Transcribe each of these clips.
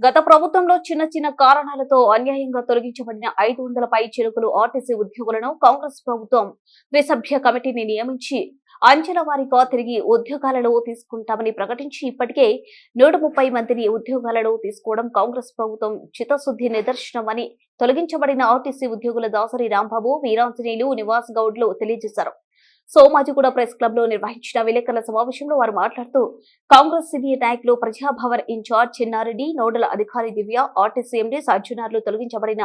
గత ప్రభుత్వంలో చిన్న చిన్న కారణాలతో అన్యాయంగా తొలగించబడిన ఐదు వందల పై చిరుకులు ఆర్టీసీ ఉద్యోగులను కాంగ్రెస్ ప్రభుత్వం త్రిసభ్య కమిటీని నియమించి అంచెల వారీగా తిరిగి ఉద్యోగాలలో తీసుకుంటామని ప్రకటించి ఇప్పటికే నూట ముప్పై మందిని ఉద్యోగాలలో తీసుకోవడం కాంగ్రెస్ ప్రభుత్వం చిత్తశుద్ధి నిదర్శనమని తొలగించబడిన ఆర్టీసీ ఉద్యోగుల దాసరి రాంబాబు వీరాంజనేయులు నివాస్ గౌడ్లు తెలియజేశారు. సోమాజిగూడ ప్రెస్ క్లబ్లో నిర్వహించిన విలేకరుల సమావేశంలో వారు మాట్లాడుతూ కాంగ్రెస్ సీనియర్ నాయకులు ప్రజాభవన్ ఇన్ఛార్జ్ చిన్నారెడ్డి నోడల్ అధికారి దివ్య ఆర్టీసీ ఎండీ సజ్జనార్లు తొలగించబడిన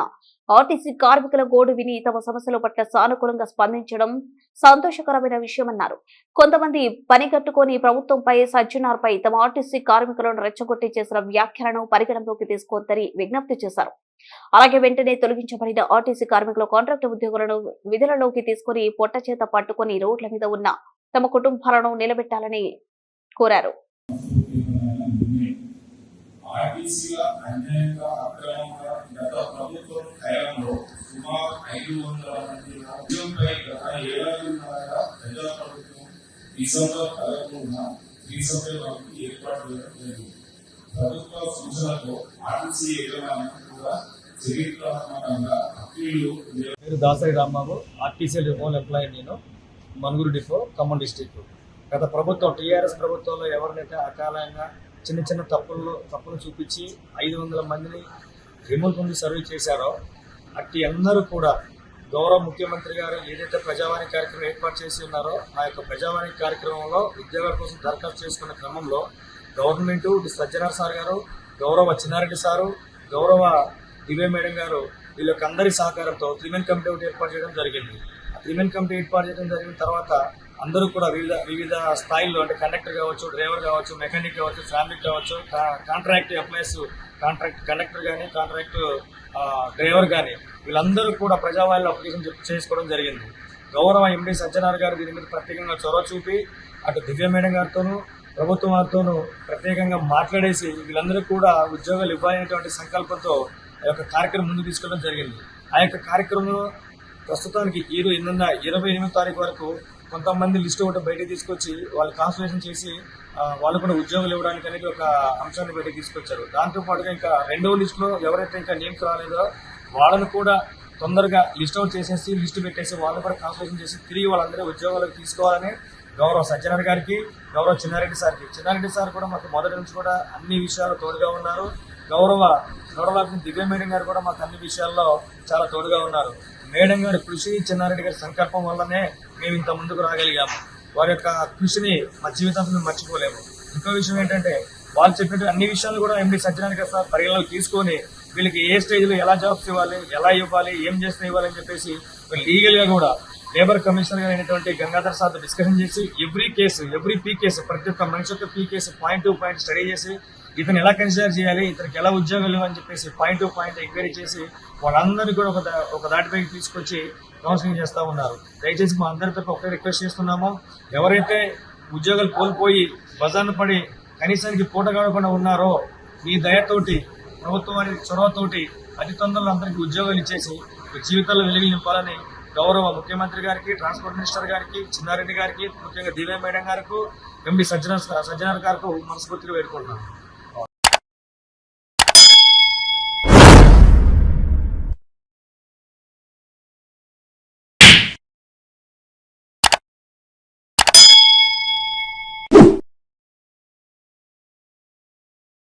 ఆర్టీసీ కార్మికుల గోడు విని తమ సమస్యల పట్ల సానుకూలంగా స్పందించడం సంతోషకరమైన విషయమన్నారు. కొంతమంది పని కట్టుకొని ప్రభుత్వంపై సజ్జనార్పై తమ ఆర్టీసీ కార్మికులను రెచ్చగొట్టి చేసిన వ్యాఖ్యలను పరిగణలోకి తీసుకోవద్దని విజ్ఞప్తి చేశారు. అలాగే వెంటనే తొలగించబడిన ఆర్టీసీ కార్మికుల కాంట్రాక్ట్ ఉద్యోగులను విధులలోకి తీసుకుని పొట్ట చేత పట్టుకుని రోడ్ల మీద ఉన్న తమ కుటుంబాలను నిలబెట్టాలని కోరారు. ఆర్టీసీగా అన్యాయంగా అక్రమంగా గత ప్రభుత్వం హయాంలో సుమారు ఐదు వందల మంది గత డిసెంబర్ పదకొండున త్రిసభ్య వరకు ఏర్పాటు చేయడం జరిగింది ప్రభుత్వ సూచనతో ఆర్టీసీ యజమాని కూడా చరిత్రాత్మకంగా అప్పీళ్ళు పేరు దాసరి రాంబాబు ఆర్టీసీ డిపోల్ ఎంప్లాయీ నేను మనుగురు డిపో ఖమ్మం డిస్టిక్. గత ప్రభుత్వం టీఆర్ఎస్ ప్రభుత్వంలో ఎవరినైతే అకాలంగా చిన్న చిన్న తప్పుల్లో తప్పులు చూపించి ఐదు వందల మందిని రిమూవ్ పొంది సర్వీస్ చేశారో అట్టి అందరూ కూడా గౌరవ ముఖ్యమంత్రి గారు ఏదైతే ప్రజావాణి కార్యక్రమం ఏర్పాటు చేసి ఉన్నారో ఆ యొక్క ప్రజావాణి కార్యక్రమంలో ఉద్యోగాల కోసం దరఖాస్తు చేసుకున్న క్రమంలో గవర్నమెంట్ సజ్జనార్ సార్ గారు గౌరవ చిన్నారెడ్డి సారు గౌరవ దివ్య మేడం గారు వీళ్ళ అందరి సహకారంతో త్రిమెన్ కమిటీ ఒకటి ఏర్పాటు చేయడం జరిగింది. ఆ త్రిమెన్ కమిటీ ఏర్పాటు చేయడం జరిగిన తర్వాత అందరూ కూడా వివిధ వివిధ స్థాయిల్లో అంటే కండక్టర్ కావచ్చు డ్రైవర్ కావచ్చు మెకానిక్ కావచ్చు ఫ్యామిలీ కావచ్చు కా- కాంట్రాక్ట్ ఎంప్లాయీస్ కాంట్రాక్ట్ కండక్టర్ కానీ కాంట్రాక్ట్ డ్రైవర్ కానీ వీళ్ళందరూ కూడా ప్రజావాణిలో అప్లికేషన్ చేసుకోవడం జరిగింది. గౌరవ ఎండి సజ్జనార్ గారు దీని మీద ప్రత్యేకంగా చొరవ చూపి అటు దివ్య మేడం గారితోనూ ప్రభుత్వం వారితోనూ ప్రత్యేకంగా మాట్లాడేసి వీళ్ళందరూ కూడా ఉద్యోగాలు ఇవ్వాలనేటువంటి సంకల్పంతో ఆ యొక్క కార్యక్రమం ముందు తీసుకోవడం జరిగింది. ఆ యొక్క కార్యక్రమంలో ప్రస్తుతానికి ఈరోజు రోజు ఎనిమిది ఇరవై ఎనిమిది తారీఖు వరకు కొంతమంది లిస్ట్ ఒకటి బయటకు తీసుకొచ్చి వాళ్ళు కాన్సన్ట్రేషన్ చేసి వాళ్ళు కూడా ఉద్యోగాలు ఇవ్వడానికి అనేది ఒక అంశాన్ని బయటకు తీసుకొచ్చారు. దాంతో పాటుగా ఇంకా రెండవ లిస్టులో ఎవరైతే ఇంకా నేమ్స్ రాలేదో వాళ్ళను కూడా తొందరగా లిస్ట్ అవుట్ చేసేసి లిస్ట్ పెట్టేసి వాళ్ళు కూడా కాన్సన్ట్రేషన్ చేసి తిరిగి వాళ్ళందరూ ఉద్యోగాలకు తీసుకోవాలని గౌరవ సత్యనారాయణ గారికి గౌరవ చిన్నారెడ్డి సార్కి. చిన్నారెడ్డి సార్ కూడా మాకు మొదటి నుంచి కూడా అన్ని విషయాలు తోడుగా ఉన్నారు. గౌరవ గౌరవ దివ్య మేడం గారు కూడా మాకు అన్ని విషయాల్లో చాలా తోడుగా ఉన్నారు. మేడం గారి కృషి చిన్నారెడ్డి గారి సంకల్పం వల్లనే మేము ఇంత ముందుకు రాగలిగాము. వారి యొక్క కృషిని మా జీవితంలో మర్చిపోలేము. ఇంకో విషయం ఏంటంటే వాళ్ళు చెప్పినట్టు అన్ని విషయాలు కూడా ఎండి సత్యనారాయణ గారు సార్ పరిగణలోకి తీసుకొని వీళ్ళకి ఏ స్టేజ్లో ఎలా జాబ్స్ ఇవ్వాలి ఎలా ఇవ్వాలి ఏం చేస్తే ఇవ్వాలి అని చెప్పేసి లీగల్గా కూడా లేబర్ కమిషనర్ గారు అయినటువంటి గంగాధర్ సార్ డిస్కషన్ చేసి every case every P case ప్రతి ఒక్క మనిషి యొక్క P case point to point study చేసి ఇతను ఎలా కన్సిడర్ చేయాలి ఇతనికి ఎలా ఉద్యోగాలు అని చెప్పేసి పాయింట్ టు పాయింట్ ఎంక్వైరీ చేసి వాళ్ళందరినీ కూడా ఒక ఒక దాటిపైకి తీసుకొచ్చి కౌన్సిలింగ్ చేస్తూ ఉన్నారు. దయచేసి మా అందరి తరపు ఒకటే రిక్వెస్ట్ చేస్తున్నాము. ఎవరైతే ఉద్యోగాలు కోల్పోయి బజార్ను పడి కనీసానికి పూట గడవకుండా ఉన్నారో మీ దయతోటి ప్రభుత్వానికి చొరవతోటి అతి తొందరలో అందరికీ ఉద్యోగాలు ఇచ్చేసి జీవితాల్లో వెలుగు నింపాలని గౌరవ ముఖ్యమంత్రి గారికి ట్రాన్స్పోర్ట్ మినిస్టర్ గారికి చిన్నారెడ్డి గారికి ముఖ్యంగా దివ్య మేడం గారికి ఎంపీ సజ్జన సజ్జనార్ గారికి మనస్ఫూర్తిగా వేడుకుంటున్నాను.